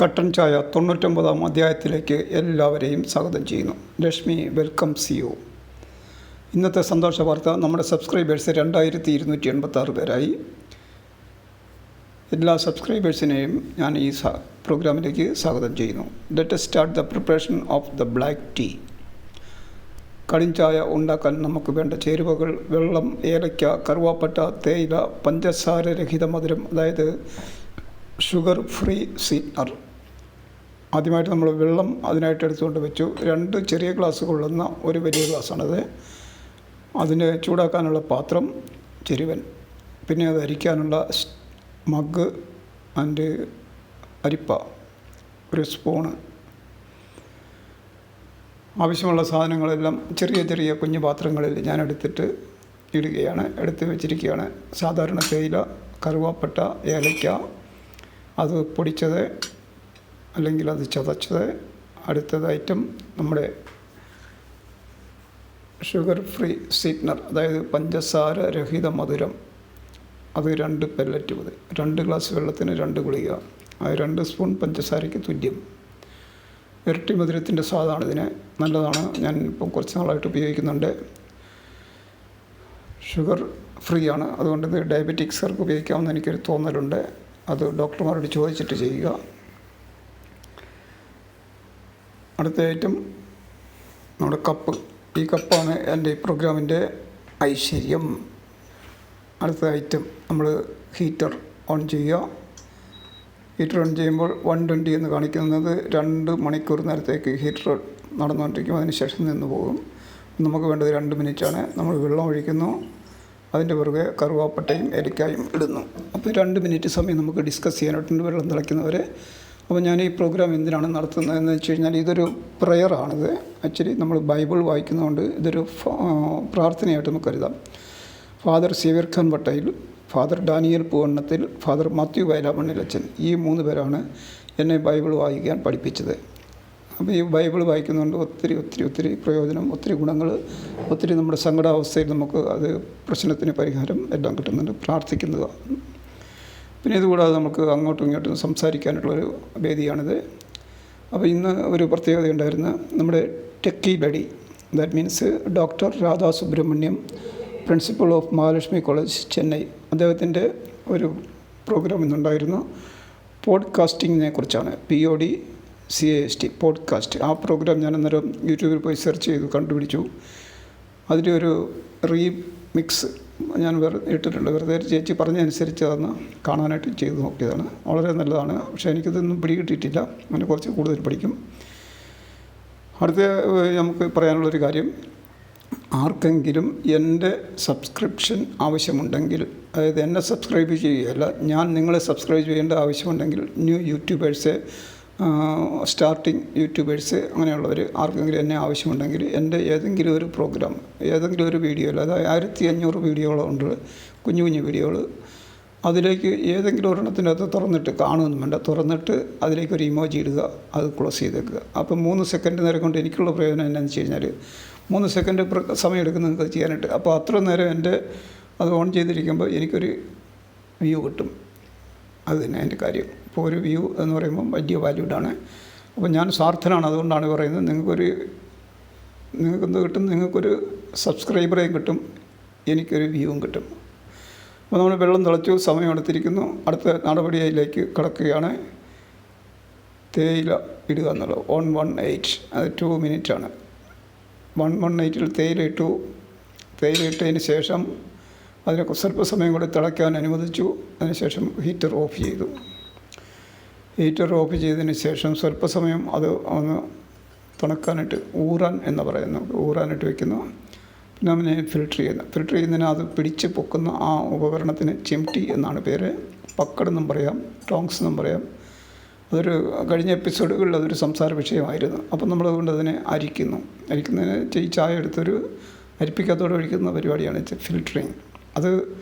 കട്ടൻ ചായ തൊണ്ണൂറ്റൊമ്പതാം അധ്യായത്തിലേക്ക് എല്ലാവരെയും സ്വാഗതം ചെയ്യുന്നു. ലക്ഷ്മി വെൽക്കം സി യു ഇന്നത്തെ സന്തോഷ വാർത്ത നമ്മുടെ സബ്സ്ക്രൈബേഴ്സ് രണ്ടായിരത്തി ഇരുന്നൂറ്റി എൺപത്താറ് പേരായി. എല്ലാ സബ്സ്ക്രൈബേഴ്സിനെയും ഞാൻ ഈ പ്രോഗ്രാമിലേക്ക് സ്വാഗതം ചെയ്യുന്നു. Let start the preparation of the black tea കടിഞ്ചായ ഉണ്ടാക്കാൻ നമുക്ക് വേണ്ട ചേരുവകൾ വെള്ളം ഏലയ്ക്ക കറുവാപ്പട്ട തേയില പഞ്ചസാര രഹിത മധുരം അതായത് ഷുഗർ ഫ്രീ സ്വീറ്റ്നർ ആദ്യമായിട്ട് നമ്മൾ വെള്ളം അതിനായിട്ട് എടുത്തുകൊണ്ട് വെച്ചു. രണ്ട് ചെറിയ ഗ്ലാസ് കൊള്ളുന്ന ഒരു വലിയ ഗ്ലാസ്സാണത് അതിന് ചൂടാക്കാനുള്ള പാത്രം ചെരുവൻ പിന്നെ അത് അരിക്കാനുള്ള മഗ് ആൻഡ് അരിപ്പ ഒരു സ്പൂണ്. ആവശ്യമുള്ള സാധനങ്ങളെല്ലാം ചെറിയ ചെറിയ കുഞ്ഞു പാത്രങ്ങളിൽ ഞാൻ എടുത്തിട്ട് ഇടുകയാണ്. എടുത്ത് വെച്ചിരിക്കുകയാണ്. സാധാരണ തേയില കറുവാപ്പട്ട ഏലയ്ക്ക അത് പൊടിച്ചത് അല്ലെങ്കിൽ അത് ചതച്ചത് അടുത്തത് ഐറ്റം നമ്മുടെ ഷുഗർ ഫ്രീ സ്വീറ്റ്നർ അതായത് പഞ്ചസാര രഹിത മധുരം. അത് രണ്ട് പെല്ലറ്റ് മതി. രണ്ട് ഗ്ലാസ് വെള്ളത്തിന് രണ്ട് ഗുളിക. അത് രണ്ട് സ്പൂൺ പഞ്ചസാരയ്ക്ക് തുല്യം. ഇരട്ടി മധുരത്തിന്റെ സ്വാദാണ് ഇതിന്. നല്ലതാണ്. ഞാൻ ഇപ്പം കുറച്ച് നാളായിട്ട് ഉപയോഗിക്കുന്നുണ്ട്. ഷുഗർ ഫ്രീ ആണ്. അതുകൊണ്ട് ഇത് ഡയബറ്റിക്സുകാർക്ക് ഉപയോഗിക്കാമെന്ന് എനിക്കൊരു തോന്നലുണ്ട്. അത് ഡോക്ടർമാരോട് ചോദിച്ചിട്ട് ചെയ്യുക. അടുത്ത ഐറ്റം നമ്മുടെ കപ്പ് ഈ കപ്പാണ് എന്റെ പ്രോഗ്രാമിന്റെ ഐശ്വര്യം. അടുത്ത ഐറ്റം നമ്മൾ ഹീറ്റർ ഓൺ ചെയ്യുക. ഹീറ്റർ ഓൺ ചെയ്യുമ്പോൾ വൺ ട്വന്റി എന്ന് കാണിക്കുന്നത് രണ്ട് മണിക്കൂർ നേരത്തേക്ക് ഹീറ്റർ നടന്നുകൊണ്ടിരിക്കും. അതിന് ശേഷം നിന്ന് പോകും. നമുക്ക് വേണ്ടത് രണ്ട് മിനിറ്റാണ്. നമ്മൾ വെള്ളം ഒഴിക്കുന്നു. അതിന്റെ പുറകെ കറുവാപ്പട്ടയും ഏലക്കായും ഇടുന്നു. അപ്പോൾ രണ്ട് മിനിറ്റ് സമയം നമുക്ക് ഡിസ്കസ് ചെയ്യാനായിട്ടുണ്ട്. വെള്ളം തിളയ്ക്കുന്നവരെ അപ്പോൾ ഞാൻ ഈ പ്രോഗ്രാം എന്തിനാണ് നടത്തുന്നതെന്ന് വെച്ച് കഴിഞ്ഞാൽ ഇതൊരു പ്രയറാണിത് ആക്ച്വലി നമ്മൾ ബൈബിൾ വായിക്കുന്നതുകൊണ്ട് ഇതൊരു പ്രാർത്ഥനയായിട്ട് നമുക്ക് കരുതാം. Father Xavier Khan Patel father Daniel Poovannathil father Mathew വയലാമണ്ണിലച്ചൻ ഈ മൂന്ന് പേരാണ് എന്നെ ബൈബിൾ വായിക്കാൻ പഠിപ്പിച്ചത്. അപ്പോൾ ഈ ബൈബിൾ വായിക്കുന്നതുകൊണ്ട് ഒത്തിരി ഒത്തിരി ഒത്തിരി പ്രയോജനം ഒത്തിരി ഗുണങ്ങൾ ഒത്തിരി നമ്മുടെ സങ്കടാവസ്ഥയിൽ നമുക്ക് അത് പ്രശ്നത്തിന് പരിഹാരം എല്ലാം കിട്ടുന്നുണ്ട്. പ്രാർത്ഥിക്കുന്നത് പിന്നെ ഇതുകൂടാതെ നമുക്ക് അങ്ങോട്ടും ഇങ്ങോട്ടും സംസാരിക്കാനുള്ളൊരു വേദിയാണിത്. അപ്പോൾ ഇന്ന് ഒരു പ്രത്യേകത ഉണ്ടായിരുന്ന നമ്മുടെ techie buddy that means doctor Radha Subramaniam principal of Mahalakshmi college Chennai. അദ്ദേഹത്തിന്റെ ഒരു പ്രോഗ്രാം ഇന്നുണ്ടായിരുന്നു. പോഡ്കാസ്റ്റിങ്ങിനെ കുറിച്ചാണ്. P O D C A S T podcast ആ പ്രോഗ്രാം ഞാൻ അന്നേരം യൂട്യൂബിൽ പോയി സെർച്ച് ചെയ്തു കണ്ടുപിടിച്ചു. അതിന്റെ ഒരു റീമിക്സ് ഞാൻ വെറുതെ ഇട്ടിട്ടുണ്ട്. വെറുതെ ചേച്ചി പറഞ്ഞതനുസരിച്ച് അതൊന്ന് കാണാനായിട്ട് ചെയ്ത് നോക്കിയതാണ്. വളരെ നല്ലതാണ്. പക്ഷേ എനിക്കിതൊന്നും പിടികിട്ടിയിട്ടില്ല. അങ്ങനെ കുറച്ച് കൂടുതൽ പഠിക്കും. അടുത്ത നമുക്ക് പറയാനുള്ളൊരു കാര്യം. ആർക്കെങ്കിലും എന്റെ സബ്സ്ക്രിപ്ഷൻ ആവശ്യമുണ്ടെങ്കിൽ അതായത് എന്നെ സബ്സ്ക്രൈബ് ചെയ്യുകയല്ല ഞാൻ നിങ്ങളെ സബ്സ്ക്രൈബ് ചെയ്യേണ്ട ആവശ്യമുണ്ടെങ്കിൽ ന്യൂ യൂട്യൂബേഴ്സ് സ്റ്റാർട്ടിങ് യൂട്യൂബേഴ്സ് അങ്ങനെയുള്ളവർ ആർക്കെങ്കിലും എന്നെ ആവശ്യമുണ്ടെങ്കിൽ എന്റെ ഏതെങ്കിലും ഒരു പ്രോഗ്രാം ഏതെങ്കിലും ഒരു വീഡിയോ അതായത് ആയിരത്തി അഞ്ഞൂറ് വീഡിയോകളുണ്ട് കുഞ്ഞു കുഞ്ഞു വീഡിയോകൾ അതിലേക്ക് ഏതെങ്കിലും ഒരെണ്ണത്തിനകത്ത് തുറന്നിട്ട് കാണുമെന്നും വേണ്ട. തുറന്നിട്ട് അതിലേക്ക് ഒരു ഇമോജി ഇടുക അത് ക്ലോസ് ചെയ്തേക്കുക. അപ്പം മൂന്ന് സെക്കൻഡ് നേരം കൊണ്ട് എനിക്കുള്ള പ്രയോജനം എന്നാന്ന് വെച്ച് കഴിഞ്ഞാൽ മൂന്ന് സെക്കൻഡ് സമയം എടുക്കും നിങ്ങൾക്ക് ചെയ്യാനായിട്ട്. അപ്പോൾ അത്ര നേരം എന്റെ അത് ഓൺ ചെയ്തിരിക്കുമ്പോൾ എനിക്കൊരു വ്യൂ കിട്ടും. അത് തന്നെ എന്റെ കാര്യം. ഇപ്പോൾ ഒരു വ്യൂ എന്ന് പറയുമ്പോൾ വലിയ വാല്യൂഡാണ് അപ്പോൾ ഞാൻ സ്വാർത്ഥനാണ് അതുകൊണ്ടാണ് പറയുന്നത്. നിങ്ങൾക്കൊരു നിങ്ങൾക്കെന്ത് കിട്ടും നിങ്ങൾക്കൊരു സബ്സ്ക്രൈബറേയും കിട്ടും എനിക്കൊരു വ്യൂവും കിട്ടും. അപ്പോൾ നമ്മൾ വെള്ളം തിളച്ചു സമയമെടുത്തിരിക്കുന്നു അടുത്ത നടപടിയിലേക്ക് കിടക്കുകയാണ്. തേയില ഇടുക എന്നുള്ളത്. വൺ വൺ എയ്റ്റ് അത് ടു മിനിറ്റാണ് വൺ വൺ എയ്റ്റിൽ തേയില ഇട്ടു. തേയില ഇട്ടതിന് ശേഷം അതിനെ സ്വല്പ സമയം കൂടി തിളയ്ക്കാൻ അനുവദിച്ചു. അതിനുശേഷം ഹീറ്റർ ഓഫ് ചെയ്തു. ഹീറ്റർ ഓഫ് ചെയ്തതിന് ശേഷം സ്വല്പസമയം അത് ഒന്ന് തുണക്കാനായിട്ട് ഊറാൻ എന്ന് പറയുന്നു. ഊറാനായിട്ട് വെക്കുന്നു. പിന്നെ അവനെ ഫിൽട്ടർ ചെയ്യുന്നു. ഫിൽട്ടർ ചെയ്യുന്നതിന് അത് പിടിച്ച് പൊക്കുന്ന ആ ഉപകരണത്തിന് ചിംടി എന്നാണ് പേര്. പക്കടെന്നും പറയാം ടോങ്സ് എന്നും പറയാം. അതൊരു കഴിഞ്ഞ എപ്പിസോഡുകളിൽ അതൊരു സംസാര വിഷയമായിരുന്നു. അപ്പം നമ്മൾ അതുകൊണ്ട് അതിനെ അരിക്കുന്നു. അരിക്കുന്നതിന് ചായ എടുത്തൊരു അരിപ്പിക്കാത്തോടെ ഒഴിക്കുന്ന പരിപാടിയാണ് ഫിൽറ്ററിങ് അത്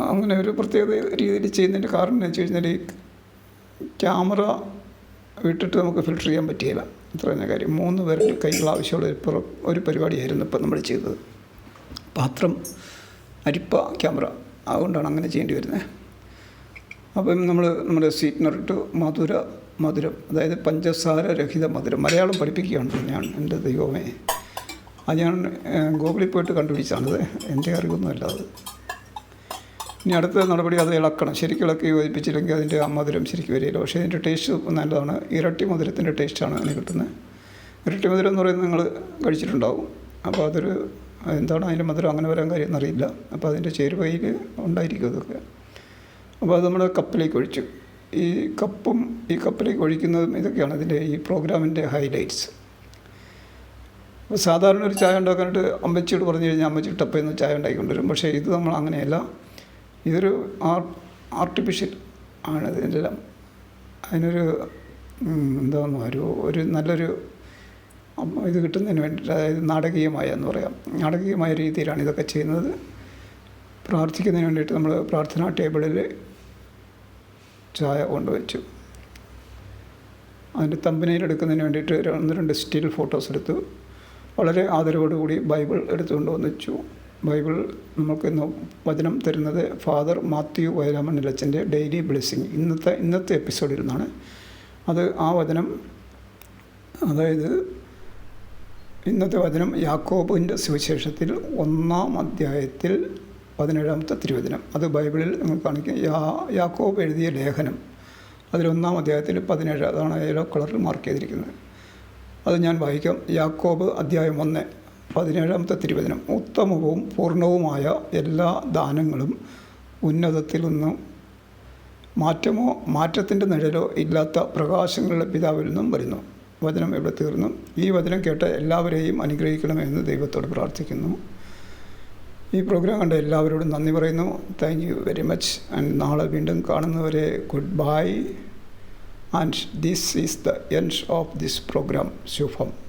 അങ്ങനെ ഒരു പ്രത്യേക രീതിയിൽ ചെയ്യുന്നതിന്റെ കാരണം എന്ന് വെച്ച് കഴിഞ്ഞാൽ ഈ ക്യാമറ വിട്ടിട്ട് നമുക്ക് ഫിൽട്ടർ ചെയ്യാൻ പറ്റിയില്ല. ഇത്ര തന്നെ കാര്യം. മൂന്ന് പേരുടെ കൈകൾ ആവശ്യമുള്ള ഒരു ഒരു പരിപാടിയായിരുന്നു ഇപ്പം നമ്മൾ ചെയ്തത്. പാത്രം അരിപ്പ ക്യാമറ. അതുകൊണ്ടാണ് അങ്ങനെ ചെയ്യേണ്ടി വരുന്നത് അപ്പം നമ്മൾ നമ്മുടെ സ്വീറ്റ്നറിട്ട് മധുര മധുരം അതായത് പഞ്ചസാര രഹിത മധുരം മലയാളം പഠിപ്പിക്കുകയാണ് ഞാൻ എന്റെ ദൈവമേ. അത് ഞാൻ ഗൂഗിളിൽ പോയിട്ട് കണ്ടുപിടിച്ചാണത് എന്റെ അറിവൊന്നുമല്ല അത്. ഇനി അടുത്ത നടപടി അത് ഇളക്കണം. ശരിക്കും ഇളക്കി യോജിപ്പിച്ചില്ലെങ്കിൽ അതിന്റെ ആ ശരിക്കും വരികയില്ല. പക്ഷേ ഇതിന്റെ ടേസ്റ്റ് നല്ലതാണ്. ഇരട്ടി മധുരത്തിന്റെ ടേസ്റ്റാണ് അതിന് കിട്ടുന്നത്. ഇരട്ടി മധുരം എന്ന് പറയുന്നത് നിങ്ങൾ കഴിച്ചിട്ടുണ്ടാവും. അപ്പോൾ അതൊരു എന്താണ് അതിന്റെ മധുരം അങ്ങനെ വരാൻ കാര്യം എന്നറിയില്ല. അപ്പോൾ അതിന്റെ ചേരുവയിൽ ഉണ്ടായിരിക്കും അതൊക്കെ. അപ്പോൾ അത് നമ്മൾ കപ്പിലേക്ക് ഒഴിച്ചു. ഈ കപ്പും ഈ കപ്പിലേക്ക് ഒഴിക്കുന്നതും ഇതൊക്കെയാണ് ഇതിന്റെ ഈ പ്രോഗ്രാമിന്റെ ഹൈലൈറ്റ്സ്. അപ്പോൾ സാധാരണ ഒരു ചായ ഉണ്ടാക്കാനായിട്ട് അമ്മച്ചിയോട് പറഞ്ഞു കഴിഞ്ഞാൽ അമ്മച്ചി ടപ്പയെന്ന് ചായ ഉണ്ടാക്കിക്കൊണ്ടുവരും പക്ഷേ ഇത് നമ്മൾ അങ്ങനെയല്ല. ഇതൊരു ആർ ആർട്ടിഫിഷ്യൽ ആണ്. ഇതിന്റെ അതിനൊരു ഉം, ഒരു ഒരു നല്ലൊരു ഇത് കിട്ടുന്നതിന് വേണ്ടിയിട്ട് അതായത് നാടകീയമായ എന്ന് പറയാം. നാടകീയമായ രീതിയിലാണ് ഇതൊക്കെ ചെയ്യുന്നത്. പ്രാർത്ഥിക്കുന്നതിന് വേണ്ടിയിട്ട് നമ്മൾ പ്രാർത്ഥനാ ടേബിളിൽ ചായ കൊണ്ടുവച്ചു. അതിന്റെ തമ്പനയിൽ എടുക്കുന്നതിന് വേണ്ടിയിട്ട് ഒന്ന് രണ്ട് സ്റ്റിൽ ഫോട്ടോസ് എടുത്തു. വളരെ ആദരവോടുകൂടി ബൈബിൾ എടുത്തുകൊണ്ട് വന്നിച്ചു ബൈബിൾ നമുക്ക് ഇന്ന് വചനം തരുന്നത് ഫാദർ മാത്യു വയലാമണ്ണിലച്ചന്റെ ഡെയിലി ബ്ലെസ്സിങ്. ഇന്നത്തെ ഇന്നത്തെ എപ്പിസോഡിൽ നിന്നാണ് അത് ആ വചനം അതായത് ഇന്നത്തെ വചനം യാക്കോബിന്റെ സുവിശേഷത്തിൽ ഒന്നാം അധ്യായത്തിൽ പതിനേഴാമത്തെ തിരുവചനം. അത് ബൈബിളിൽ നിങ്ങൾ കാണിക്കും. യാ യാക്കോബ് എഴുതിയ ലേഖനം അതിലൊന്നാം അധ്യായത്തിൽ പതിനേഴ് അതാണ് യെല്ലോ കളറിൽ മാർക്ക് ചെയ്തിരിക്കുന്നത്. അത് ഞാൻ വായിക്കാം. യാക്കോബ് അധ്യായം ഒന്ന്. പതിനേഴാമത്തെ തിരുവചനം. ഉത്തമവും പൂർണവുമായ എല്ലാ ദാനങ്ങളും ഉന്നതത്തിൽ നിന്നും മാറ്റമോ മാറ്റത്തിന്റെ നിഴലോ ഇല്ലാത്ത പ്രകാശങ്ങളുടെ പിതാവിൽ നിന്നും വരുന്നു. വചനം ഇവിടെ തീർന്നു. ഈ വചനം കേട്ട എല്ലാവരെയും അനുഗ്രഹിക്കണമെന്ന് ദൈവത്തോട് പ്രാർത്ഥിക്കുന്നു. ഈ പ്രോഗ്രാം കണ്ട എല്ലാവരോടും നന്ദി പറയുന്നു. Thank you very much and നാളെ വീണ്ടും കാണുന്നവരെ good bye and this is the end of this programme Shubham.